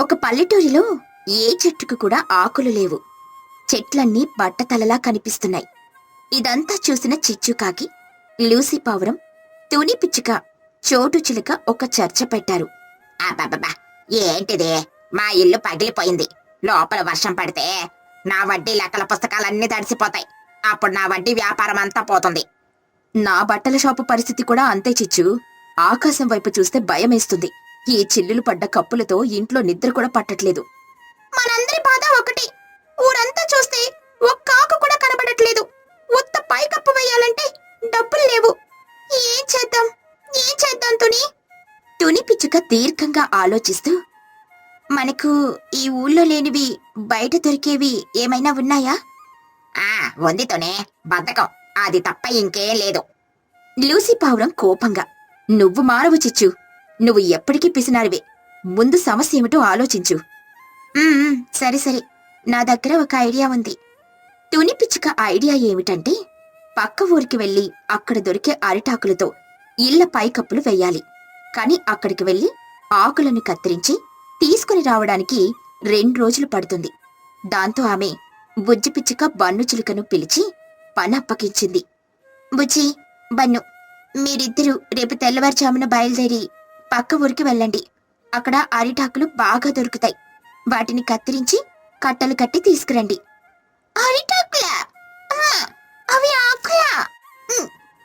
ఒక పల్లెటూరిలో ఏ చెట్టుకు కూడా ఆకులు లేవు. చెట్లన్నీ బట్టతలలా కనిపిస్తున్నాయి. ఇదంతా చూసిన చిచ్చుకాకి లూసీ పావురం తుని పిచ్చుక చోటు చిలుక ఒక చర్చ పెట్టారు. అబ్బబ్బబ్బా ఏంటిదే? మా ఇల్లు పగిలిపోయింది. లోపల వర్షం పడితే నా వడ్డీ లెక్కల పుస్తకాలన్నీ తడిసిపోతాయి. అప్పుడు నా వడ్డీ వ్యాపారం అంతా పోతుంది. నా బట్టల షాపు పరిస్థితి కూడా అంతే చిచ్చు. ఆకాశం వైపు చూస్తే భయమేస్తుంది. ఈ చిల్లులు పడ్డ కప్పులతో ఇంట్లో నిద్ర కూడా పట్టట్లేదు. మనందరి బాధ ఒకటి. ఊరంతా చూస్తే ఒక్క ఆకు కూడా కనబడట్లేదు. ఉత్త పైకప్పు వేయాలంటే డబ్బులు లేవు. ఏం చేద్దాం? ఏం చేద్దాం తుని? తుని పిచ్చుక దీర్ఘంగా ఆలోచిస్తూ మనకు ఈ ఊళ్ళో లేనివి బయట దొరికేవి ఏమైనా ఉన్నాయా? ఆ ఉంది తుని. బద్ధకం. అది తప్ప ఇంకేం లేదు. లూసీ పావురం కోపంగా నువ్వు మారవు చిచ్చు. నువ్వు ఎప్పటికీ పిసినారివే. ముందు సమస్య ఏమిటో ఆలోచించు. సరే సరే. నా దగ్గర ఒక ఐడియా ఉంది. తుని పిచ్చుక ఐడియా ఏమిటంటే పక్క ఊరికి వెళ్ళి అక్కడ దొరికే అరిటాకులతో ఇళ్ళ పైకప్పులు వెయ్యాలి కాని అక్కడికి వెళ్ళి ఆకులను కత్తిరించి తీసుకుని రావడానికి రెండు రోజులు పడుతుంది. దాంతో ఆమె బుజ్జి పిచ్చుక బన్ను చిలుకను పిలిచి పనప్పగించింది బుజ్జి బన్ను మీరిద్దరూ రేపు తెల్లవారుజామున బయలుదేరి పక్క ఊరికి వెళ్ళండి. అక్కడ అరిటాకులు బాగా దొరుకుతాయి. వాటిని కత్తిరించి కట్టలు కట్టి తీసుకురండి. అరిటాకులా? అవి ఆకులా?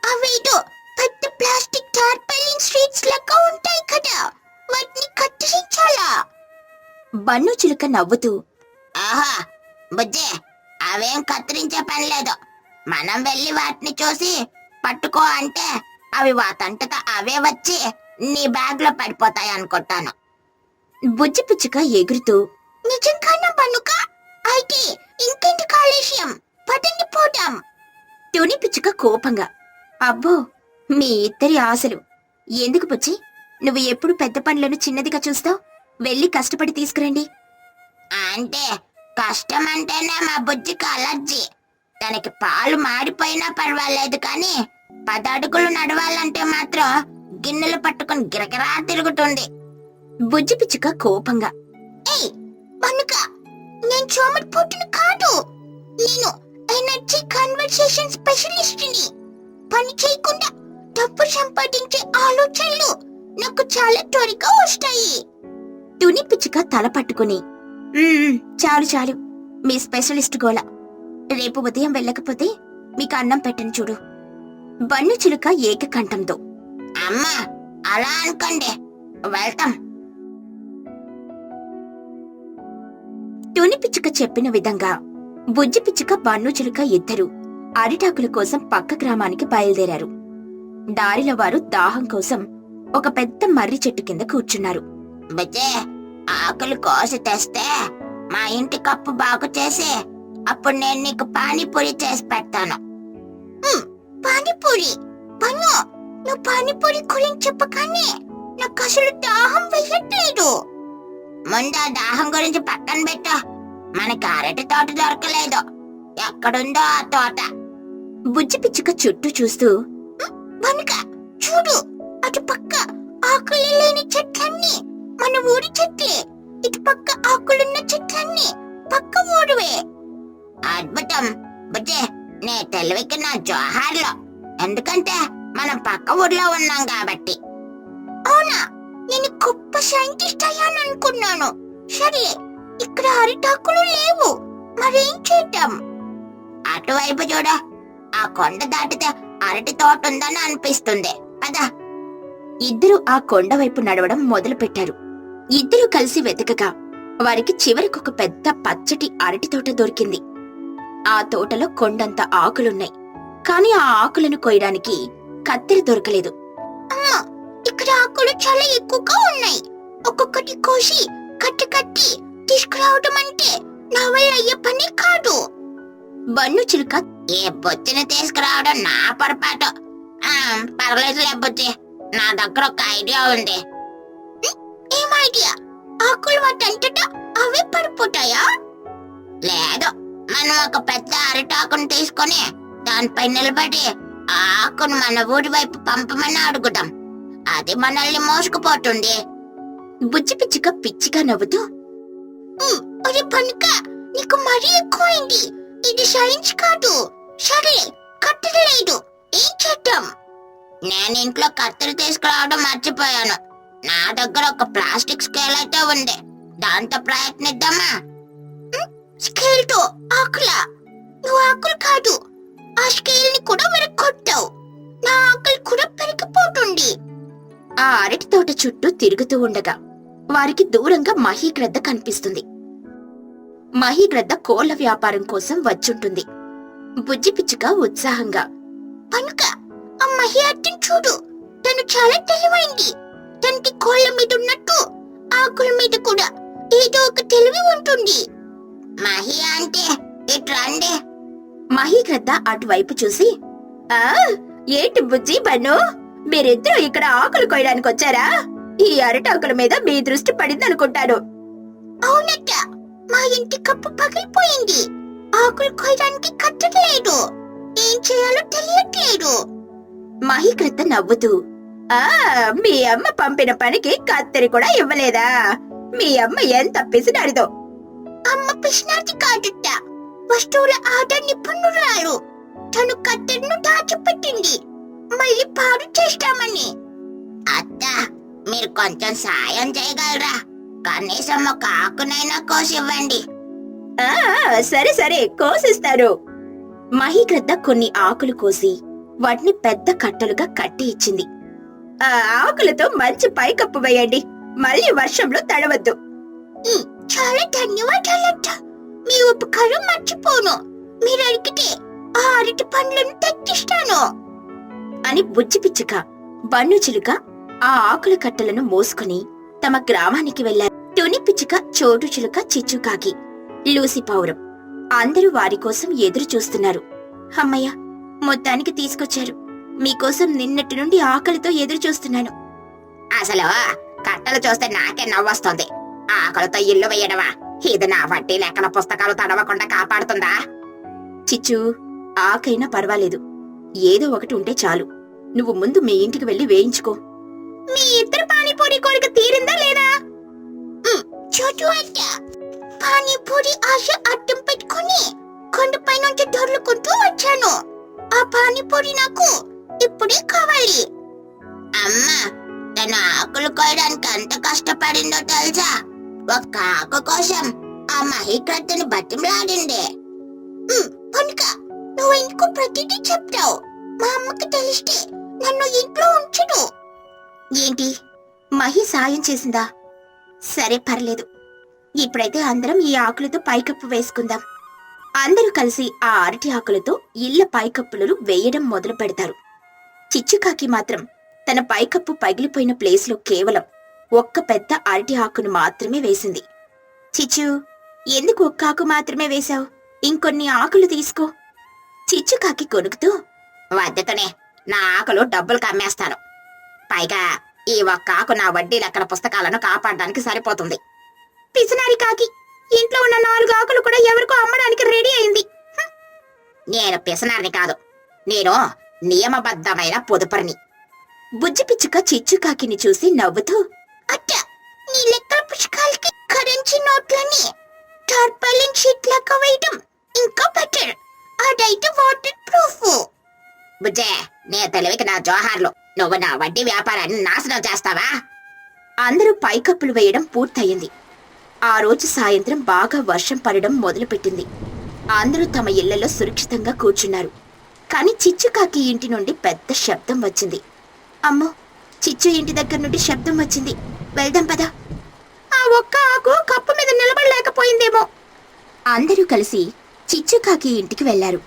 అవేదో పెద్ద ప్లాస్టిక్ టార్పలిన్ స్ట్రీట్స్ లెక్క ఉంటాయి కదా. వాటిని కత్తిరించాలా? బన్ను చిలుక నవ్వుతూ ఆహా బుజ్జే అవేం కత్తిరించే పని లేదు. మనం వెళ్ళి వాటిని చూసి పట్టుకో అంటే అవి వాటంతట అవే వచ్చి నీ బ్యాగ్లో పడిపోతాయి అనుకుంటాను. బుజ్జి పిచ్చుక ఎగురుతూ నిజంగానా పన్నుక అయితే ఇంకేంటి కాలుష్యం? పదండి పోదాం. తుని పిచ్చుక కోపంగా అబ్బో మీ ఇద్దరి ఆశలు. ఎందుకు పుచ్చి నువ్వు ఎప్పుడు పెద్ద పనులను చిన్నదిగా చూస్తావు? వెళ్ళి కష్టపడి తీసుకురండి. అంటే కష్టం అంటేనే మా బుజ్జికి అలర్జీ. తనకి పాలు మాడిపోయినా పర్వాలేదు కానీ పదడుగులు నడవాలంటే మాత్రం గిన్నెలు పట్టుకుని గిరగిరా తిరుగుతుంది. బుజ్జి పిచ్చుక కోపంగా ఏయ్ పనుక నేను చోమటి పుట్టిన కాదు. నేను ఎనర్జీ కన్వర్సేషన్ స్పెషలిస్ట్ని పని చేయకుండా డబ్బు సంపాదించే ఆలోచనలు నాకు చాలా త్వరగా వస్తాయి. తుని పిచ్చుక తల పట్టుకుని చాలు చాలు. మీ స్పెషలిస్ట్ గోళ. రేపు ఉదయం వెళ్ళకపోతే మీకు అన్నం పెట్టను చూడు. బన్ను చిలుక ఏకకంఠంతో అమ్మా అలా అనుకోండి. వెళ్తాం. తుని పిచ్చుక చెప్పిన విధంగా బుజ్జి పిచ్చుక బన్ను చిలుక ఇద్దరు అరిటాకుల కోసం పక్క గ్రామానికి బయలుదేరారు. దారిలో వారు దాహం కోసం ఒక పెద్ద మర్రి చెట్టు కింద కూర్చున్నారు. బుజ్జే ఆకులు కోసి తెస్తే మా ఇంటి కప్పు బాగు చేసి అప్పుడు నేను నీకు పానీపూరి చేసి పెడతాను. పానీపూరి? నువ్వు పానీపూరి గురించి చెప్పగానే నాకు అసలు దాహం వెయ్యట్లేదు ముందు ఆ దాహం గురించి పక్కన పెట్టు. మనకి అరటి తోట దొరకలేదు. ఎక్కడుందో ఆ తోట. బుజ్జి పిచ్చుక చుట్టూ చూస్తూ వనుక చూడు. అటు పక్క ఆకులు లేని చెట్లన్నీ మన ఊరి చెట్లే. ఇటు పక్క ఆకులున్న చెట్లన్నీ పక్క ఊరువే. అద్భుతం. బుజ్జే నే తెలివికి నా జోహార్లో. ఎందుకంటే మనం పక్క ఊర్లో ఉన్నాం కాబట్టి. అవునా? నేను గొప్ప సైంటిస్ట్ అయ్యాను అనుకున్నాను సరే ఇక్కడ అరిటాకులు లేవు. మరేం చేద్దాం? అటువైపు చూడ. ఆ కొండ దాటితే అరటి తోట ఉందని అనిపిస్తుంది. పదా. ఇద్దరు ఆ కొండ వైపు నడవడం మొదలుపెట్టారు. ఇద్దరు కలిసి వెతకగా వారికి చివరికొక పెద్ద పచ్చటి అరటి తోట దొరికింది. ఆ తోటలో కొండంత ఆకులున్నాయి. కాని ఆ ఆకులను కొయ్యడానికి కత్తిరి దొరకలేదు. అమ్మా ఇక్కడ ఆకులు చాలా ఎక్కువగా ఉన్నాయి. ఒక్కొక్కటి కోసి కట్టి కట్టి తీసుకురావడం అంటే నా వల్ల అయ్యే పని కాదు. బన్ను చిలుక ఏ బొత్తిని తీసుకురావడం నా పొరపాటు. ఆ, పర్లేదులే నా దగ్గర ఒక ఐడియా ఉంది. ఏం ఐడియా? ఆకులు వాటంతటా అవే పడిపోతాయా? లేదు మనం ఒక పెద్ద అరిటాకును తీసుకొని దానిపై నిలబడి ఆకును మన ఊరి వైపు పంపమని అడుగుదాం. అది మనల్ని మోసుకుపోతుంది. బుజ్జి పిచ్చుక పిచ్చిగా నవ్వుతూ ఉమ్, పనుక నీకు మరీ ఎక్కువైంది. ఇది సైన్స్ కాదు. సరే కట్టెలు లేదు. ఏం చేద్దాం? నేను ఇంట్లో కత్తెర తీసుకురావడం మర్చిపోయాను. నా దగ్గర ఒక ప్లాస్టిక్ స్కేల్ అయితే ఉంది. దాంతో ప్రయత్నిద్దామా? స్కేల్తో ఆకులా? నువ్వు ఆకులు కాదు. ఆ స్కేల్ని కూడా విరగొట్టావు నా ఆకులు కూడా పెరిగిపోతుంది. ఆ అరటి తోట చుట్టూ తిరుగుతూ ఉండగా వారికి దూరంగా మహీగ్రద్ద కనిపిస్తుంది. మహీగ్రద్ద కోళ్ళ వ్యాపారం కోసం వచ్చుంటుంది. బుజ్జి పిచ్చుక ఉత్సాహంగా పనుక ఆ మహియార్తిని చూడు. తను చాలా తెలివైంది. తనకి కోళ్ళ మీద ఉన్నట్టు ఆకుల మీద కూడా ఏదో ఒక తెలివి ఉంటుంది. మహి అంటే ఇట్రండి మహీగ్రద్ద అటువైపు చూసి ఆ ఏంటి బుజ్జి బన్ను? మీరిద్దరూ ఇక్కడ ఆకులు కొయ్యడానికి వచ్చారా? ఈ అరటాకుల మీద మీ దృష్టి పడిందనుకుంటాను. అవునట్ట మా ఇంటి కప్పు పగిలిపోయింది. ఆకులు కొయ్యడానికి కట్టలేదు ఏం చేయాలో తెలియట్లేదు. మహీకృత నవ్వుతూ ఆ మీ అమ్మ పంపిన పనికి కత్తెరి కూడా ఇవ్వలేదా? మీ అమ్మ ఎంత పిసినారిదో. అమ్మ పిసినార్ది కాదుట వస్తువుల ఆట నిపుణురాలు తను కత్తెరను దాచిపెట్టింది. మళ్ళీ పాడు చేస్తామని. అత్త మీరు కొంచెం సాయం చేయగలరా? కనీసం ఒక ఆకునైనా కోసివ్వండి. ఆ సరే సరే కోసిస్తారు. మహీగ్రద్ద కొన్ని ఆకులు కోసి వాటిని పెద్ద కట్టలుగా కట్టి ఇచ్చింది. ఆ ఆకులతో మంచి పైకప్పు వేయండి. మళ్ళీ వర్షంలో తడవద్దు. చాలా ధన్యవాదాలత్త. మీ ఉపకారం మర్చిపోను. మీరు అడిగితే ఆ అరటి పండ్లను తెచ్చిస్తాను. అని బుజ్జి పిచ్చుక బన్ను చిలుక ఆ ఆకుల కట్టలను మోసుకుని తమ గ్రామానికి వెళ్ళారు తుని పిచ్చుక చోటు చిలుక చిచ్చుకాకి లూసి అందరూ వారి కోసం ఎదురు చూస్తున్నారు. అమ్మయ్య మొత్తానికి తీసుకొచ్చారు. మీకోసం నిన్నటి నుండి ఆకలితో ఎదురు చూస్తున్నాను. అసలు కట్టలు చూస్తే నాకే నవ్వొస్తుంది. ఆకలితో ఇల్లు వేయడమా? ఇది నా వడ్డీ లెక్కల పుస్తకాలు తడవకుండా కాపాడుతుందా? చిచ్చు ఆకైనా పర్వాలేదు. ఏదో ఒకటి ఉంటే చాలు. నువ్వు ముందు మీ ఇంటికి వెళ్ళి వేయించుకో. మీ ఇద్దరు పానీపూరి కోరిక తీరిందా లేదా? చోటు అట్ట పానీపూరి ఆశ అడ్డం పెట్టుకుని కొండపై నుంచి దొర్లుకుంటూ వచ్చాను. ఆ పానీపూరి నాకు ఇప్పుడే కావాలి. అమ్మా తన ఆకులు కోయడానికి ఎంత కష్టపడిందో తెలుసా? ఒక్క ఆకు కోసం ఆ మహికర్తని బతిమలాడింది. కనుక నువ్వు ఇంకో ప్రతిదీ చెప్తావు. మా అమ్మకి తెలిస్తే నన్ను ఇంట్లో ఉంచుడు ఏంటి? మహి సాయం చేసిందా? సరే పర్లేదు. ఇప్పుడైతే అందరం ఈ ఆకులతో పైకప్పు వేసుకుందాం. అందరూ కలిసి ఆ అరటి ఆకులతో ఇళ్ళ పైకప్పులను వేయడం మొదలు పెడతారు చిచ్చుకాకి మాత్రం తన పైకప్పు పగిలిపోయిన ప్లేస్లో కేవలం ఒక్క పెద్ద అరటి ఆకును మాత్రమే వేసింది. చిచ్చు ఎందుకు ఒక్క ఆకు మాత్రమే వేశావు? ఇంకొన్ని ఆకులు తీసుకో. చిచ్చుకాకి కొనుకుతూ వద్దతోనే నా ఆకులు డబ్బులు కమ్మేస్తాను. పైగా ఈ ఒక్క ఆకు నా వడ్డీ లెక్కల పుస్తకాలను కాపాడడానికి సరిపోతుంది. పిసినారి కాకి ఇంట్లో ఉన్న నాలుగు ఆకులు కూడా ఎవరికో అమ్మడానికి రెడీ అయింది. నేను పిసనారిని కాదు నేను నియమబద్ధమైన పొదుపరిని. బుజ్జి పిచ్చుక చిచ్చుకాకిని చూసి నవ్వుతూ అట్ట నీ లెక్కల పుస్తకాలకి కరెన్సీ నోట్లని టార్పాలిన్ షీట్ లెక్క వేయడం ఇంకా బెటర్ అదైతే వాటర్ ప్రూఫ్ బుజ్జే నీ తెలివికి నా జోహార్లు నువ్వు నా వడ్డీ వ్యాపారాన్ని నాశనం చేస్తావా అందరూ పైకప్పులు వేయడం పూర్తయింది ఆ రోజు సాయంత్రం బాగా వర్షం పడడం మొదలుపెట్టింది అందరూ తమ ఇళ్ళలో సురక్షితంగా కూర్చున్నారు కాని చిచ్చుకాకి ఇంటి నుండి పెద్ద శబ్దం వచ్చింది అమ్మో చిచ్చు ఇంటి దగ్గర నుండి శబ్దం వచ్చింది వెళ్దాం పదా. ఆ ఒక్క ఆకు కప్పు మీద నిలబడలేకపోయిందేమో. అందరూ కలిసి చిచ్చుకాకి ఇంటికి వెళ్ళారు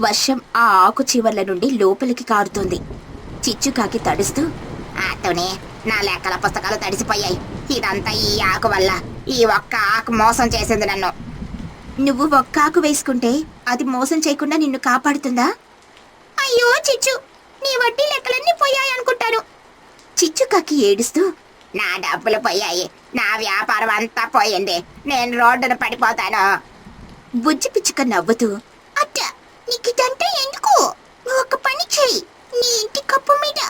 వర్షం ఆ ఆకు చివర్ల నుండి లోపలికి కారుతోంది. చిచ్చుకాకి తడుస్తూ ఆటోనే నా లెక్కల పుస్తకాలు తడిసిపోయాయి. ఇదంతా ఈ ఆకు వల్ల. ఈ ఒక్క ఆకు మోసం చేసింది నన్ను. నువ్వు ఒక్క ఆకు వేసుకుంటే అది మోసం చేయకుండా నిన్ను కాపాడుతుందా? అయ్యో చిచ్చు నీ వడ్డీ లెక్కలన్నీ పోయాయి అనుకుంటాను చిచ్చుకాకి ఏడుస్తూ నా డబ్బులు పోయాయి. నా వ్యాపారం అంతా పోయింది. నేను రోడ్డున పడిపోతాను. బుజ్జి పిచ్చుక నవ్వుతూ అత్త నీకు ఇదంతా ఎందుకు? ఒక పని చెయ్యి. నీ ఇంటి కప్పు మీద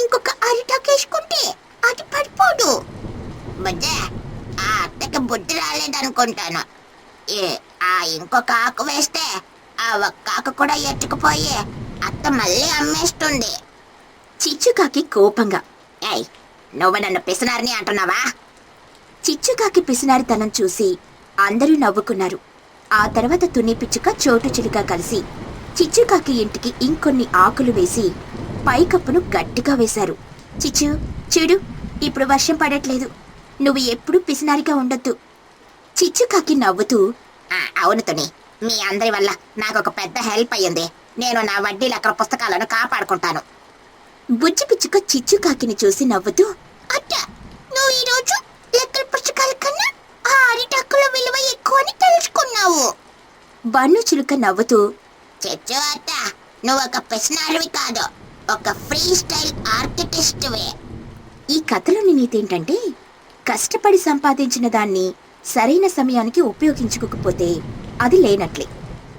ఇంకొక అరిటాకేసుకుంటే అది పడిపోదు. బుజ్జే ఆ అత్తకి బుద్ధి రాలేదనుకో అనుకుంటాను ఏ ఆ ఇంకొక ఆకు వేస్తే ఆ ఒక్క ఆకు కూడా ఎత్తుకుపోయి అత్త మళ్ళీ అమ్మేస్తుంది. చిచ్చుకాకి కోపంగా ఏయ్ నువ్వు నన్ను పిసినారని అంటున్నావా? చిచ్చుకాకి పిసినారితనం చూసి అందరూ నవ్వుకున్నారు. ఆ తర్వాత తుని పిచ్చుక చోటు చిలుక కలిసి చిచ్చుకాకి ఇంటికి ఇంకొన్ని ఆకులు వేసి పైకప్పును గట్టిగా వేశారు. చిచ్చు చూడు ఇప్పుడు వర్షం పడట్లేదు. నువ్వు ఎప్పుడూ పిసినారిగా ఉండొద్దు. చిచ్చుకాకి నవ్వుతూ అవును తుని మీ అందరి వల్ల నాకు ఒక పెద్ద హెల్ప్ అయ్యింది. నేను నా వడ్డీ అక్కడ పుస్తకాలను కాపాడుకుంటాను. బుజ్జి పిచ్చుక చిచ్చుకాకిని చూసి నవ్వుతూ అట్ట నువ్వు ఈరోజు లెక్కల పుచ్చకాల కన్నా ఆ అరిటాకుల విలువ ఎక్కువ అని తెలుసుకున్నావు. బన్ను చిలుక నవ్వుతూ చెచ్చు అత్త నువ్వు ఒక పిసినారివి కాదు ఒక ఫ్రీ స్టైల్ ఆర్కిటెక్ట్వే. ఈ కథలోని నీతి ఏంటంటే కష్టపడి సంపాదించిన దాన్ని సరైన సమయానికి ఉపయోగించుకోకపోతే అది లేనట్లే.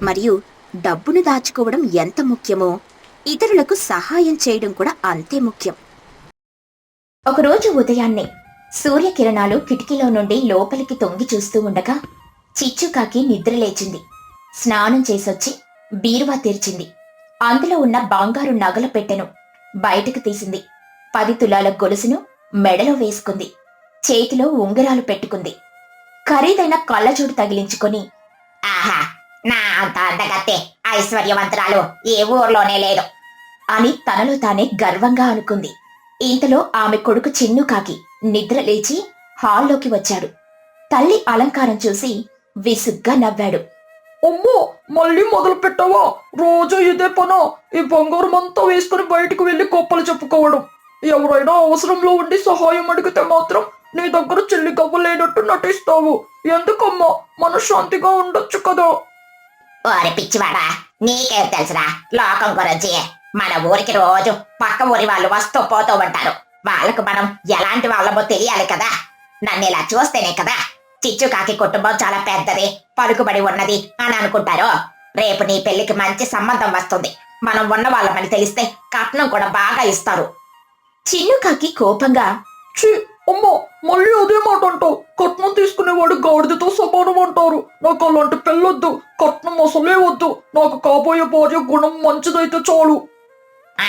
మరియు డబ్బును దాచుకోవడం ఎంత ముఖ్యమో ఇతరులకు సహాయం చేయడం కూడా అంతే ముఖ్యం. ఒకరోజు ఉదయాన్నే సూర్యకిరణాలు కిటికీలో నుండి లోపలికి తొంగి చూస్తూ ఉండగా చిచ్చుకాకి నిద్ర లేచింది. స్నానం చేసొచ్చి బీరువా తెరిచింది. అందులో ఉన్న బంగారు నగల పెట్టెను బయటకు తీసింది. పది తులాల గొలుసును మెడలో వేసుకుంది. చేతిలో ఉంగరాలు పెట్టుకుంది. ఖరీదైన కళ్ళజోడు తగిలించుకొని ఆహా నా అంత అందగత్తే! ఐశ్వర్యవంతురాలు ఏ ఊర్లోనే లేదు. అని తనలో తానే గర్వంగా అనుకుంది. ఇంతలో ఆమె కొడుకు చిన్నుకాకి నిద్ర లేచి హాల్లోకి వచ్చాడు. తల్లి అలంకారం చూసి విసుగ్గా నవ్వాడు. అమ్మో మళ్ళీ మొదలు పెట్టావా? రోజు ఇదే పను? ఈ బంగారం అంతా వేసుకుని బయటకు వెళ్ళి గొప్పలు చెప్పుకోవడం. ఎవరైనా అవసరంలో ఉండి సహాయం అడిగితే మాత్రం నీ దగ్గర చెల్లి గవ్వలేనట్టు నటిస్తావు. ఎందుకమ్మా? మనశ్శాంతిగా ఉండొచ్చు కదా. ఓరి పిచ్చివాడా నీకేం తెలుసురా? లోకం గురించి. మన ఊరికి రోజు పక్క ఊరి వాళ్ళు వస్తూ పోతూ ఉంటారు. వాళ్ళకు మనం ఎలాంటి వాళ్ళమో తెలియాలి కదా. నన్ను ఇలా చూస్తేనే కదా. చిచ్చుకాకి కుటుంబం చాలా పెద్దది పలుకుబడి ఉన్నది అని అనుకుంటారు? రేపు నీ పెళ్ళికి మంచి సంబంధం వస్తుంది. మనం ఉన్న వాళ్ళమని తెలిస్తే కట్నం కూడా బాగా ఇస్తారు. చిన్నుకాకి కోపంగా అమ్మో మళ్ళీ అదే మాట అంటావు కట్నం తీసుకునేవాడు గాడిదతో సమానం అంటారు. నాకు అలాంటి పెళ్ళొద్దు కట్నం అసలే వద్దు. నాకు కాబోయే భార్య గుణం మంచిదైతే చాలు. ఆ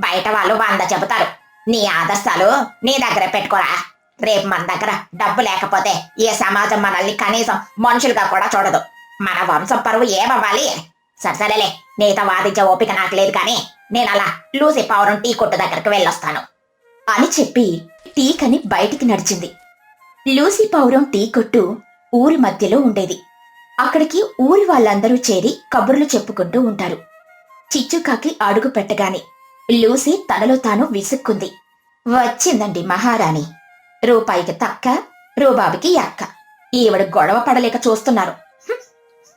బయట వాళ్ళు వంద చెబుతారు. నీ ఆదర్శాలు నీ దగ్గర పెట్టుకోరా. రేపు మన దగ్గర డబ్బు లేకపోతే ఏ సమాజం మనల్ని కనీసం మనుషులుగా కూడా చూడదు. మన వంశం పరువు ఏమవ్వాలి? సరసరేలే నీతో వాదించే ఓపిక నాకు లేదు కానీ నేను అలా లూసి పౌరం టీ కొట్టు దగ్గరికి వెళ్ళొస్తాను. అని చెప్పి టీకని బయటికి నడిచింది. లూసీ పౌరం టీ కొట్టు ఊరి మధ్యలో ఉండేది. అక్కడికి ఊరి వాళ్ళందరూ చేరి కబుర్లు చెప్పుకుంటూ ఉంటారు. చిచ్చుకాకి అడుగు పెట్టగానే లూసీ తనలో తాను విసుక్కుంది. వచ్చిందండి మహారాణి. రూపాయికి తక్క రూబాబుకి అక్క. ఈవిడ గొడవ పడలేక చూస్తున్నారు.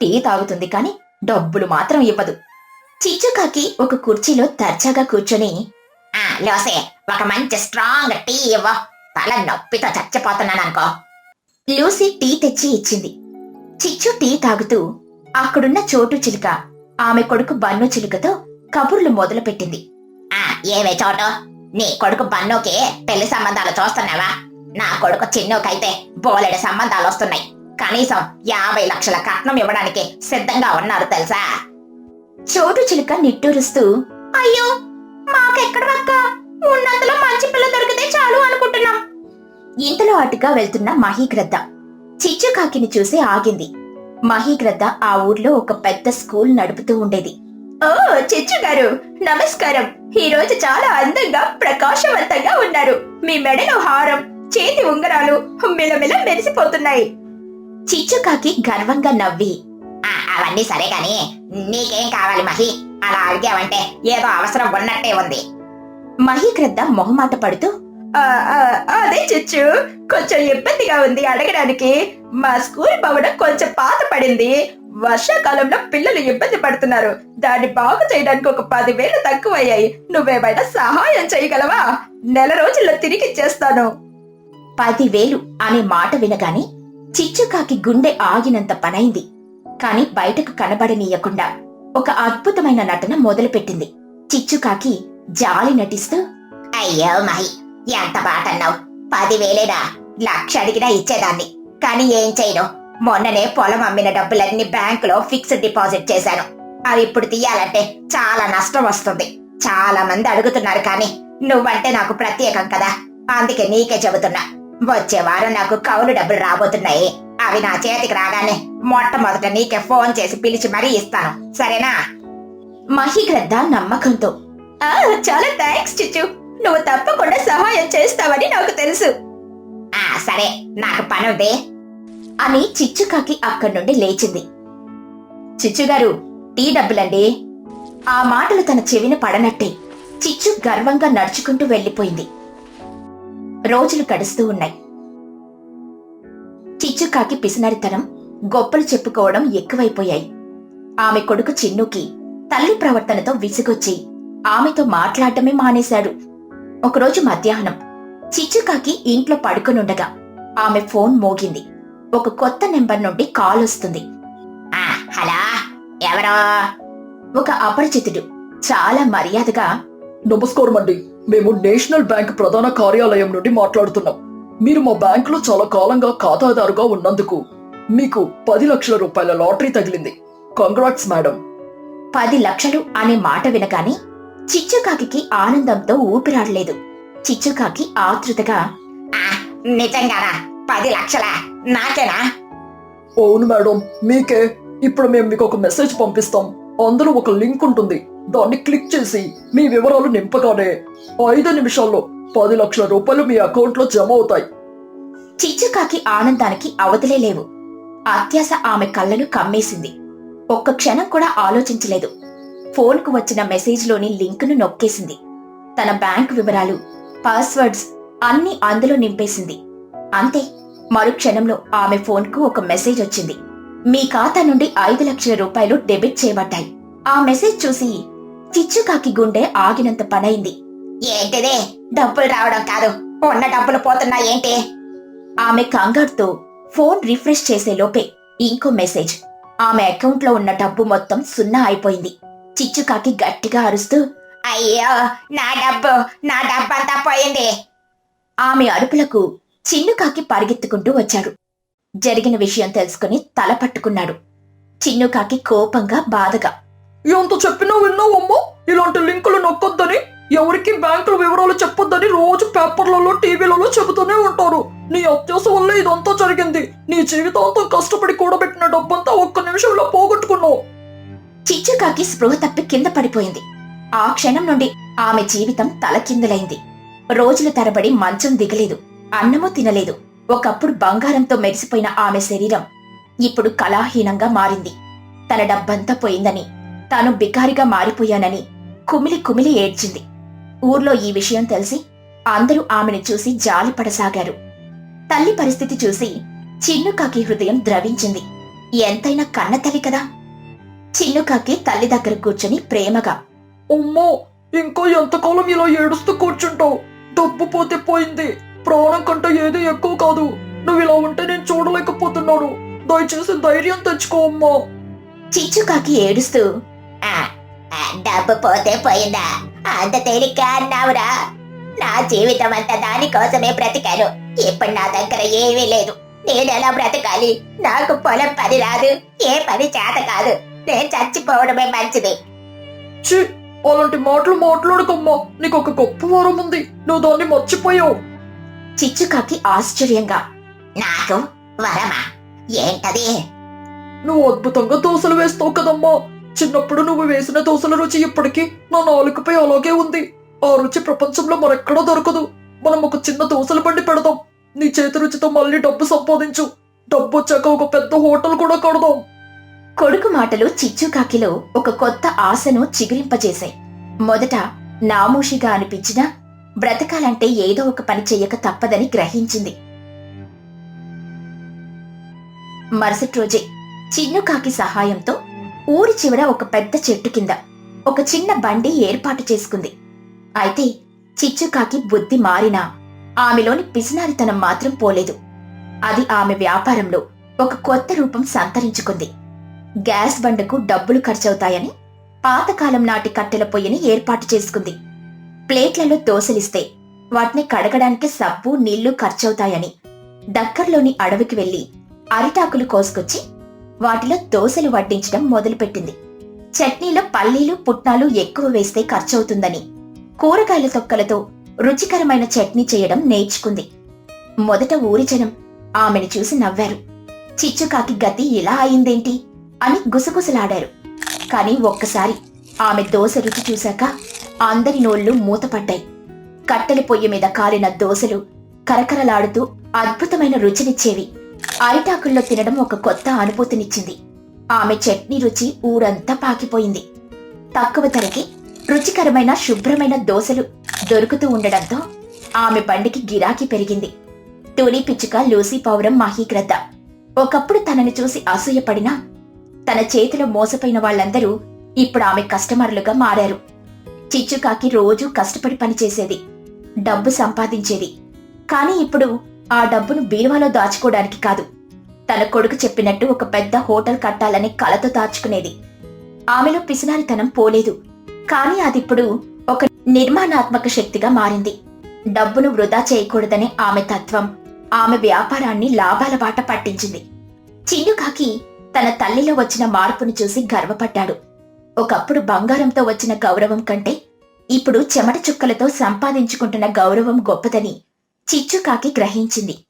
టీ తాగుతుంది కాని డబ్బులు మాత్రం ఇవ్వదు. చిచ్చుకాకి ఒక కుర్చీలో తర్చాగా కూర్చొని లోసే ఒక మంచి స్ట్రాంగ్ టీ ఇవ్వ. తల నొప్పితో చచ్చిపోతున్నాను అనుకో. లూసీ టీ తెచ్చి ఇచ్చింది. చిచ్చు టీ తాగుతూ అక్కడున్న చోటు చిలుక ఆమె కొడుకు బన్ను చిలుకతో కబుర్లు మొదలుపెట్టింది. ఆ ఏవే చోటు? నీ కొడుకు బన్నుకి పెళ్ళి సంబంధాలు చూస్తున్నావా? నా కొడుకు చిన్నుకైతే బోలెడు సంబంధాలు వస్తున్నాయి. కనీసం యాభై లక్షల కట్నం ఇవ్వడానికి సిద్ధంగా ఉన్నారు తెలుసా? చోటు చిలుక నిట్టూరుస్తూ అయ్యో మాకెక్కడ ఉన్నంతలో మంచి పిల్ల దొరికితే చాలు అనుకుంటున్నాం. ఇంతలో అటుగా వెళ్తున్న మహీగ్రద్ద చిచ్చుకాకిని చూసి ఆగింది. మహీగ్రద్ద ఆ ఊర్లో ఒక పెద్ద స్కూల్ నడుపుతూ ఉండేది. ఓ చిచ్చు గారు నమస్కారం. ఈ రోజు చాలా అందంగా ప్రకాశవంతంగా ఉన్నారు. మీ మెడలో హారం చేతి ఉంగరాలు మిలమిల మెరిసిపోతున్నాయి. చిచ్చుకాకి గర్వంగా నవ్వి ఆ, అవన్నీ సరే కానీ నీకేం కావాలి మహి? అలా అడిగావంటే ఏదో అవసరం ఉన్నట్టే ఉంది. మహీగ్రద్ద మొహమాట పడుతూ అదే చిచ్చు కొంచెం ఇబ్బందిగా ఉంది అడగడానికి. మా స్కూల్ భవనం కొంచెం పాత పడింది. వర్షాకాలంలో పిల్లలు ఇబ్బంది పడుతున్నారు. దాన్ని బాగు చేయడానికి ఒక పదివేలు తక్కువయ్యాయి. నువ్వేమైనా సహాయం చేయగలవా? నెల రోజుల్లో తిరిగి ఇచ్చేస్తాను. పదివేలు అనే మాట వినగానే చిచ్చుకాకి గుండె ఆగినంత పనైంది. కాని బయటకు కనబడనీయకుండా ఒక అద్భుతమైన నటన మొదలుపెట్టింది. చిచ్చుకాకి జాలి నటిస్తూ అయ్యో మహి ఎంత బాట అన్నావు? పదివేలేనా? లక్ష అడిగినా ఇచ్చేదాన్ని. కానీ ఏం చేయను? మొన్ననే పొలం అమ్మిన డబ్బులన్నీ బ్యాంకులో ఫిక్స్డ్ డిపాజిట్ చేశాను. అవి ఇప్పుడు తీయాలంటే చాలా నష్టం వస్తుంది. చాలా మంది అడుగుతున్నారు కానీ నువ్వంటే నాకు ప్రత్యేకం కదా. అందుకే నీకే చెబుతున్నా. వచ్చే వారం నాకు కౌలు డబ్బులు రాబోతున్నాయి. అవి నా చేతికి రాగానే మొట్టమొదట నీకే ఫోన్ చేసి పిలిచి మరీ ఇస్తాను. సరేనా? మహిగ్రద్ద నమ్మకంతో "ఆ, చాలా థ్యాంక్స్ చిచ్చు. నువ్వు తప్పకుండా సహాయం చేస్తావని నాకు తెలుసు. ఆ సరే నాకు పని ఉంది అని చిచ్చుకాకి అక్కడి నుండి లేచింది. చిచ్చుగారు టీ డబ్బులండి. ఆ మాటలు తన చెవిన పడనట్టే చిచ్చు గర్వంగా నడుచుకుంటూ వెళ్ళిపోయింది. రోజులు గడుస్తూ ఉన్నాయి. చిచ్చుకాకి పిసినరితనం గొప్పలు చెప్పుకోవడం ఎక్కువైపోయాయి. ఆమె కొడుకు చిన్నుకి తల్లి ప్రవర్తనతో విసుగొచ్చి ఆమెతో మాట్లాడటమే మానేశాడు. ఒకరోజు మధ్యాహ్నం చిచ్చుకాకి ఇంట్లో పడుకునుండగా ఆమె ఫోన్ మోగింది. ఒక కొత్త నెంబర్ నుండి కాల్ వస్తుంది. ఆ హలో ఎవరో? ఒక అపరిచితుడు చాలా మర్యాదగా నమస్కారం అండి మేము నేషనల్ బ్యాంక్ ప్రధాన కార్యాలయం నుండి మాట్లాడుతున్నాం. మీరు మా బ్యాంకులో చాలా కాలంగా ఖాతాదారుగా ఉన్నందుకు మీకు పది లక్షల రూపాయల లాటరీ తగిలింది. కంగ్రాట్స్ మేడం పది లక్షలు అనే మాట వినగానే చిచ్చుకాకి ఆనందంతో ఊపిరాడలేదు. చిచ్చుకాకి ఆతృతగా నిజంగానా? పది లక్షలా? నాకేనా? అవును మేడం మీకే. ఇప్పుడు మేము మీకు ఒక మెసేజ్ పంపిస్తాం. అందులో ఒక లింక్ ఉంటుంది. దాన్ని క్లిక్ చేసి మీ వివరాలు నింపగానే ఐదు నిమిషాల్లో పది లక్షల రూపాయలు మీ అకౌంట్లో జమ అవుతాయి. చిచ్చుకాకి ఆనందానికి అవతలే లేవు. అత్యాస ఆమె కళ్ళను కమ్మేసింది. ఒక్క క్షణం కూడా ఆలోచించలేదు. ఫోన్కు వచ్చిన మెసేజ్లోని లింకును నొక్కేసింది. తన బ్యాంక్ వివరాలు పాస్వర్డ్స్ అన్ని అందులో నింపేసింది. అంతే మరుక్షణంలో ఆమె ఫోన్కు ఒక మెసేజ్ వచ్చింది. మీ ఖాతా నుండి ఐదు లక్షల రూపాయలు డెబిట్ చేయబడ్డాయి. ఆ మెసేజ్ చూసి చిచ్చుకాకి గుండె ఆగినంత పనైంది. ఏంటిది? డబ్బులు రావడం కాదు. ఉన్న డబ్బులు పోతున్నా ఏంటి? ఆమె కంగారుతో ఫోన్ రిఫ్రెష్ చేసే లోపే ఇంకో మెసేజ్. ఆమె అకౌంట్లో ఉన్న డబ్బు మొత్తం సున్నా అయిపోయింది. చిచ్చుకాకి గట్టిగా అరుస్తూ అయ్యో నా డబ్బు నా డబ్బు అంతా పోయింది. ఆమె అరుపులకు చిన్నుకాకి పరిగెత్తుకుంటూ వచ్చాడు. జరిగిన విషయం తెలుసుకుని తల పట్టుకున్నాడు. చిన్నుకాకి కోపంగా బాధగా ఎంత చెప్పినా విన్నావమ్మా? ఇలాంటి లింకులు నొక్కొద్దని ఎవరికి బ్యాంకుల వివరాలు చెప్పొద్దని రోజు పేపర్లలో టీవీలలో చెబుతూనే ఉంటారు. నీ అత్యాస వల్ల ఇదంతా జరిగింది. నీ జీవితాంతం కష్టపడి కూడబెట్టిన డబ్బంతా ఒక్క నిమిషంలో పోగొట్టుకున్నావు. చిచ్చుకాకి స్పృహ తప్పి కింద పడిపోయింది. ఆ క్షణం నుండి ఆమె జీవితం తలకిందులైంది. రోజుల తరబడి మంచం దిగలేదు. అన్నమూ తినలేదు. ఒకప్పుడు బంగారంతో మెరిసిపోయిన ఆమె శరీరం ఇప్పుడు కళాహీనంగా మారింది. తన డబ్బంతా పోయిందని తాను బికారిగా మారిపోయానని కుమిలి కుమిలి ఏడ్చింది. ఊర్లో ఈ విషయం తెలిసి అందరూ ఆమెను చూసి జాలిపడసాగారు. తల్లి పరిస్థితి చూసి చిన్నుకాకి హృదయం ద్రవించింది. ఎంతైనా కన్నతల్లి కదా? చిన్నుకాకి తల్లి దగ్గర కూర్చొని ప్రేమగా అమ్మో ఇంకా ఎంతకాలం ఇలా ఏడుస్తూ కూర్చుంటావు? డబ్బు పోతే పోయింది. ప్రాణం కంటే ఏది ఎక్కువ కాదు. నువ్వు ఇలా ఉంటే నేను చూడలేకపోతున్నాను. దయచేసి ధైర్యం తెచ్చుకో అమ్మా. చిచ్చుకాకి ఏడుస్తూ డబ్బు పోతే పోయిందా? అంత తేలిగ్గా అన్నావురా. నా జీవితం అంతా దానికోసమే బ్రతికాను. ఇప్పుడు నా దగ్గర ఏమీ లేదు. నేను ఎలా బ్రతకాలి? నాకు పొలం పని రాదు. ఏ పని చేత కాదు. నేను చచ్చిపోవడమే మంచిది. ఛీ! అలాంటి మాటలు మాట్లాడకమ్మా. నీకు ఒక గొప్ప వరం ఉంది. నువ్వు దాన్ని మర్చిపోయావు. చిచ్చుకాకి ఆశ్చర్యంగా. నాకు వరమా? ఏంటది? నువ్వు అద్భుతంగా దోశలు వేస్తావు కదమ్మా. చిన్నప్పుడు నువ్వు వేసిన దోశల రుచి ఇప్పటికీ నా నాలుకపై అలాగే ఉంది. ఆ రుచి ప్రపంచంలో మరెక్కడా దొరకదు. మనం ఒక చిన్న దోశల బండి పెడదాం. నీ చేతి రుచితో మళ్ళీ డబ్బు సంపాదించు. డబ్బు వచ్చాక ఒక పెద్ద హోటల్ కూడా కడదాం. కొడుకు మాటలు చిచ్చుకాకిలో ఒక కొత్త ఆశను చిగురింపజేశాయి. మొదట నామూషిగా అనిపించినా బ్రతకాలంటే ఏదో ఒక పని చెయ్యక తప్పదని గ్రహించింది. మరుసటి రోజే చిన్నుకాకి సహాయంతో ఊరి చివర ఒక పెద్ద చెట్టు కింద ఒక చిన్న బండి ఏర్పాటు చేసుకుంది. అయితే చిచ్చుకాకి బుద్ధి మారినా ఆమెలోని పిసినారితనం మాత్రం పోలేదు. అది ఆమె వ్యాపారంలో ఒక కొత్త రూపం సంతరించుకుంది. గ్యాస్ బండకు డబ్బులు ఖర్చవుతాయని పాతకాలం నాటి కట్టెల పొయ్యిని ఏర్పాటు చేసుకుంది. ప్లేట్లలో దోసలిస్తే వాటిని కడగడానికి సబ్బు నీళ్ళు ఖర్చవుతాయని దగ్గర్లోని అడవికి వెళ్ళి అరిటాకులు కోసుకొచ్చి వాటిలో దోశలు వడ్డించడం మొదలుపెట్టింది. చట్నీలో పల్లీలు పుట్నాలు ఎక్కువ వేస్తే ఖర్చవుతుందని కూరగాయల తొక్కలతో రుచికరమైన చట్నీ చేయడం నేర్చుకుంది. మొదట ఊరి జనం ఆమెను చూసి నవ్వారు. చిచ్చుకాకి గతి ఇలా అయిందేంటి? అని గుసగుసలాడారు. కాని ఒక్కసారి ఆమె దోశ రుచి చూశాక అందరి నోళ్ళు మూతపడ్డాయి. కట్టెల పొయ్యి మీద కాలిన దోశలు కరకరలాడుతూ అద్భుతమైన రుచినిచ్చేవి. అరిటాకుల్లో తినడం ఒక కొత్త అనుభూతినిచ్చింది. ఆమె చట్నీ రుచి ఊరంతా పాకిపోయింది. తక్కువ ధరకి రుచికరమైన శుభ్రమైన దోశలు దొరుకుతూ ఉండడంతో ఆమె బండికి గిరాకీ పెరిగింది. తుని పిచ్చుక లూసీ పౌరం మహీగ్రద్ద. ఒకప్పుడు తనని చూసి అసూయపడినా తన చేతిలో మోసపోయిన వాళ్ళందరూ ఇప్పుడు ఆమె కస్టమర్లుగా మారారు. చిచ్చుకాకి రోజూ కష్టపడి పనిచేసేది డబ్బు సంపాదించేది. కానీ ఇప్పుడు ఆ డబ్బును బీరువాలో దాచుకోవడానికి కాదు. తన కొడుకు చెప్పినట్టు ఒక పెద్ద హోటల్ కట్టాలని కలతో దాచుకునేది. ఆమెలో పిసినారితనం పోలేదు. కానీ అదిప్పుడు ఒక నిర్మాణాత్మక శక్తిగా మారింది. డబ్బును వృధా చేయకూడదనే ఆమె తత్వం ఆమె వ్యాపారాన్ని లాభాల బాట పట్టించింది. చిన్నుకాకి తన తల్లిలో వచ్చిన మార్పును చూసి గర్వపడ్డాడు. ఒకప్పుడు బంగారంతో వచ్చిన గౌరవం కంటే ఇప్పుడు చెమట చుక్కలతో సంపాదించుకుంటున్న గౌరవం గొప్పదని చిచ్చుకాకి గ్రహించింది.